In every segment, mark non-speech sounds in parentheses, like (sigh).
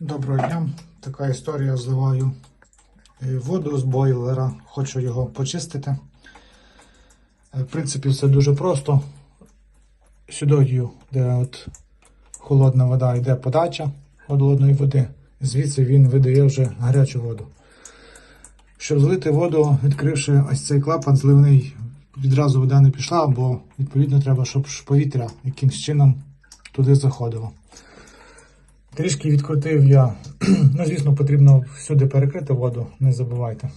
Доброго дня. Така історія. Зливаю е, воду з бойлера. Хочу його почистити. Е, В принципі, все дуже просто. Сюди, де от холодна вода, йде подача холодної води. Звідси він видає вже гарячу воду. Щоб злити воду, відкривши ось цей клапан зливний, відразу вода не пішла, бо відповідно треба, щоб повітря якимсь чином туди заходило. Трішки відкрутив я. (clears throat) Ну, звісно, потрібно всюди перекрити воду, не забувайте.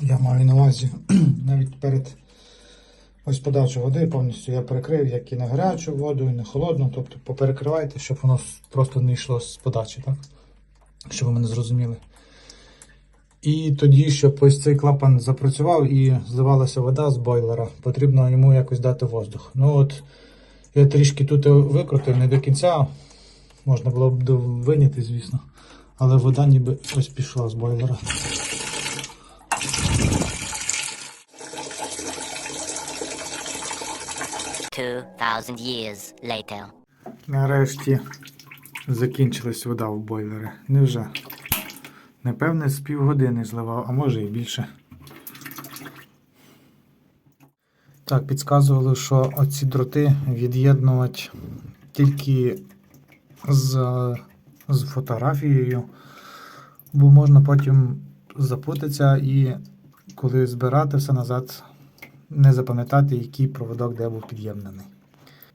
Я маю на увазі (clears throat) навіть перед ось подачу води повністю я перекрив, як і на гарячу воду, і на холодну. Тобто поперекривайте, щоб воно просто не йшло з подачі, так? Щоб ви мене зрозуміли. І тоді, щоб ось цей клапан запрацював і зливалася вода з бойлера, потрібно йому якось дати воздух. Ну от я трішки тут викрутив не до кінця. Можна було б виняти, звісно. Але вода ніби ось пішла з бойлера. Years later. Нарешті закінчилась вода в бойлері. Невже? Напевне, з півгодини зливав, а може і більше. Так, підказували, що оці дроти від'єднувати тільки з, з фотографією, бо можна потім запутатися і коли збирати все назад, не запам'ятати, який проводок де був під'єднаний.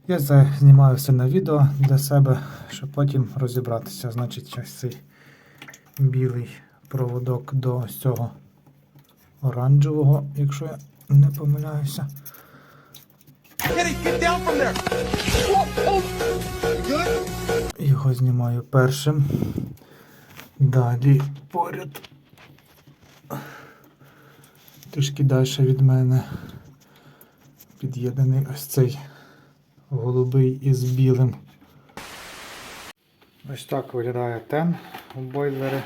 Я це знімаю все на відео для себе, щоб потім розібратися. Значить, цей білий проводок до цього оранжевого, якщо я не помиляюся. Kenny, get down from there. Whoa, oh. Good? Його знімаю першим. Далі поряд. Трішки далі від мене під'єднаний ось цей голубий із білим. Ось так виглядає тен у бойлері.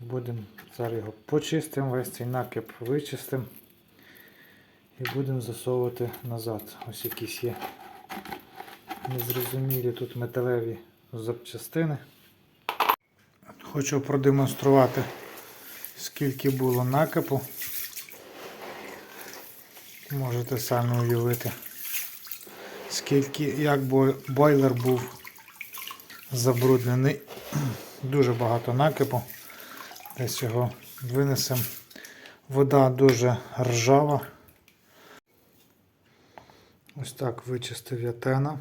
Будемо зараз його почистимо, весь цей накип вичистимо і будемо засовувати назад. Ось якісь є незрозумілі тут металеві запчастини. Хочу продемонструвати, скільки було накипу. Можете самі уявити, скільки, як бойлер був забруднений. (clears throat) Дуже багато накипу. Десь його винесемо. Вода дуже ржава. Ось так вичистив я тена.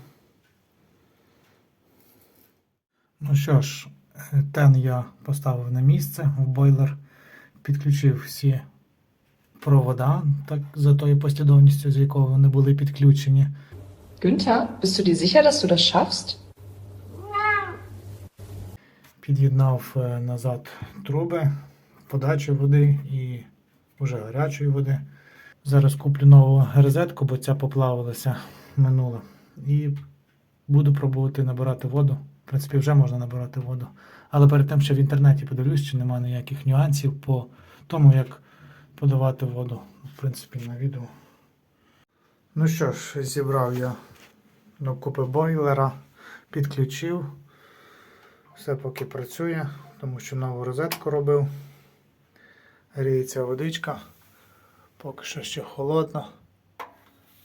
Ну що ж, е, тен я поставив на місце в бойлер, підключив всі провода, так за тою послідовністю, з якого вони були підключені. Günther, bist du dir sicher, dass du das schaffst? Під'єднав е, назад труби, подачу води і вже гарячої води. Зараз куплю нову розетку, бо ця поплавилася минула. І буду пробувати набирати воду. В принципі, вже можна набирати воду. Але перед тим ще в інтернеті подивлюсь, чи немає ніяких нюансів по тому, як подавати воду. В принципі, на відео. Ну що ж, зібрав я до купи бойлера, підключив. Все поки працює, тому що нову розетку робив. Гріється водичка. Поки що ще холодно.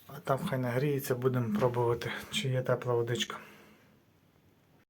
А там хай нагріється, будемо пробувати, чи є тепла водичка.